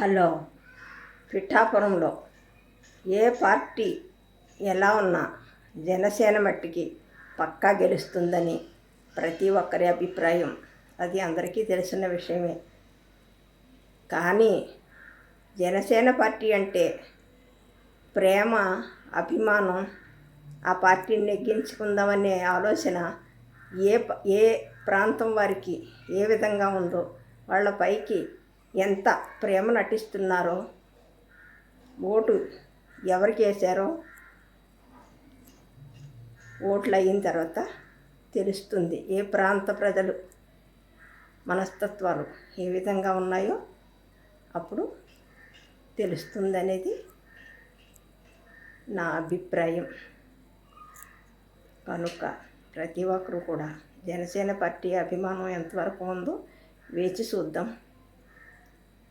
Hello. పిఠాపురంలో ఏ party ఎలా ఉన్నా జనసేన మట్టికి పక్కా గెలుస్తుందని ప్రతి ఒక్కరి అభిప్రాయం. అది అందరికీ తెలిసిన విషయమే. కానీ జనసేన పార్టీ అంటే ప్రేమ అభిమానం ఆ పార్టీని నెగ్గించుకుందామనే ఆలోచన ఏ ఏ ప్రాంతం వారికి ఏ విధంగా ఉందో వాళ్ళ పైకి ఎంత ప్రేమ నటిస్తున్నారో ఓటు ఎవరికి వేశారో ఓట్లు అయిన తర్వాత తెలుస్తుంది ఏ ప్రాంత ప్రజలు మనస్తత్వాలు ఏ విధంగా ఉన్నాయో అప్పుడు తెలుస్తుంది అనేది నా అభిప్రాయం. కనుక ప్రతి ఒక్కరూ కూడా జనసేన పార్టీ అభిమానం ఎంతవరకు ఉందో వేచి చూద్దాం.